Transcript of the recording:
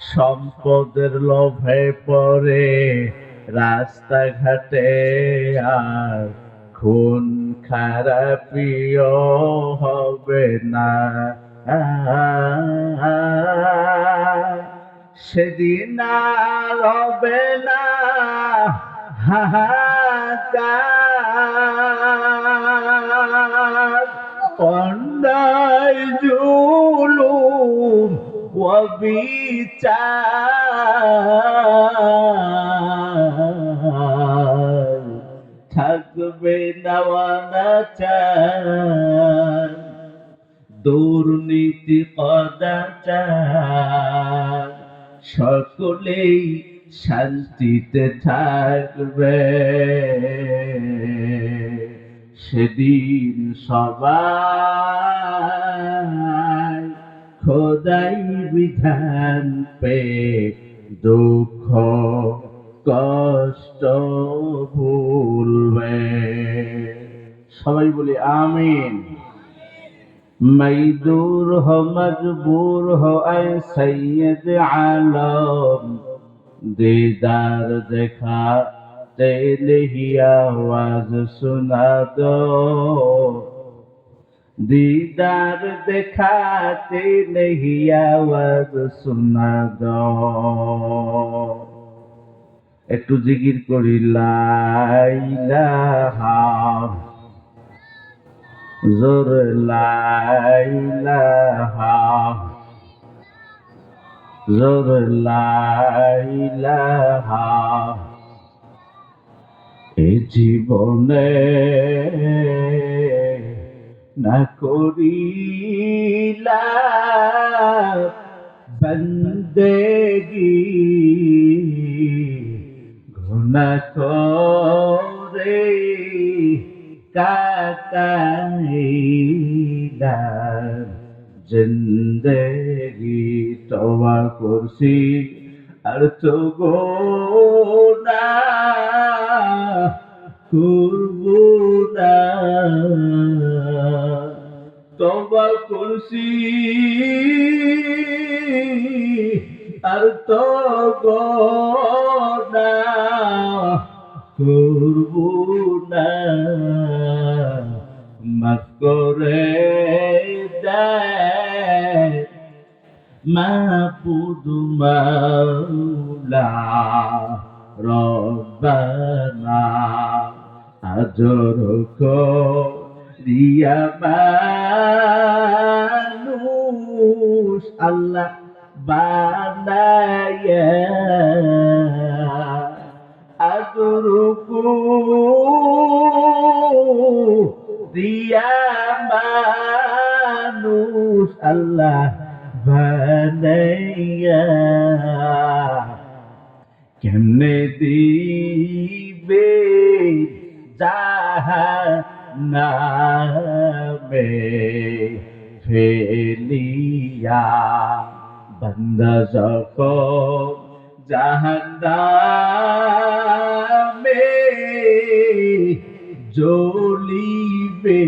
সম্পদের লোভে পড়ে, রাস্তাঘাটে আর খুন খারাপিও হবে না। সেদিন আর হবে না। হাহাকার। অন্যায় জুলুম অবিচার। থাকবে নাওয়ানা চার দুর্নীতি কদাচার সকলেই শান্তিতে থাকবে। সেদিন সবাই খোদাই বিধান পে দুঃখ, কষ্ট ভুলবে। সবাই বলি আমিন। মাইদুর হ, মজবুর হ সৈয়দ আলম। দিদার দেখা তেল আওয়াজ সুনা দো। दीदार देखाते नहीं आवाज सुना दो একটু জিকির করি লাইলাহা জোর লাইলাহা জোর লাইলাহা এ জীবনে না করিলা বন্দেগি। ঘুনা করে কাটাইলাম জিন্দগি তবা করছি আর তো গো না। করব তবা করছি। আর তো করব না। করে দেয় মাহবুদ মাওলা রব্বানা। আজর দিয়া মানুষ আল্লাহ বানায়া আদরুকু দিয়া মানুষ আল্লাহ বানাইয়া কেমনে দিবে যাহা নামে ফেলিয়া বন্দা যখন জাহান্নামে জ্বলিবে